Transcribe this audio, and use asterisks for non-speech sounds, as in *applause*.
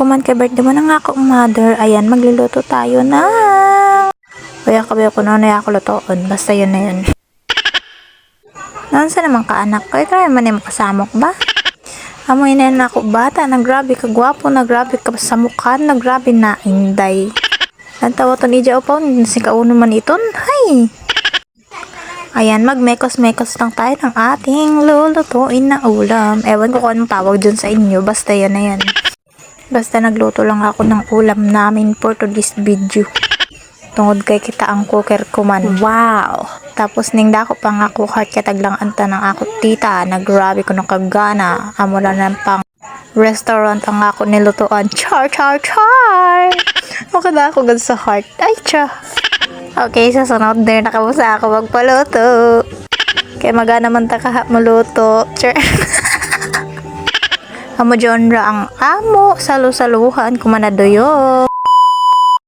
kuman kay birthday mo na nga ako, mother. Ayan, magluluto tayo na. Kaya kabi ko na na ako lutoon. Basta yun na yun. Noon sa naman ka anak ko, ikaw naman yung makasamok ba? Amoy na na ako bata, na grabe ka gwapo, na grabe ka sa mukha, na grabe na inday. Nantawa to ni Jao pa, si kauno man iton, hay! Ayan, magmekos-mekos lang tayo ng ating lulutuin na ulam. Ewan ko kung anong tawag dyan sa inyo, basta yan na yan. Basta nagluto lang ako ng ulam namin for today's video. Tungod kay kita ang cooker ko man. Wow! Tapos ning dako pa nga ko heart katag lang anta ng ako tita na grabe ko nakagana. Amo na ng pang restaurant ang ako nilutuan. Char, char, char! Makada ako gad sa heart. Ay, cha! Okay, sa sunod din nakamusa ako magpaluto. Kaya magana man ta kahap maluto. Char. *laughs* amo genre ang amo salu-saluhan kumanadoyo.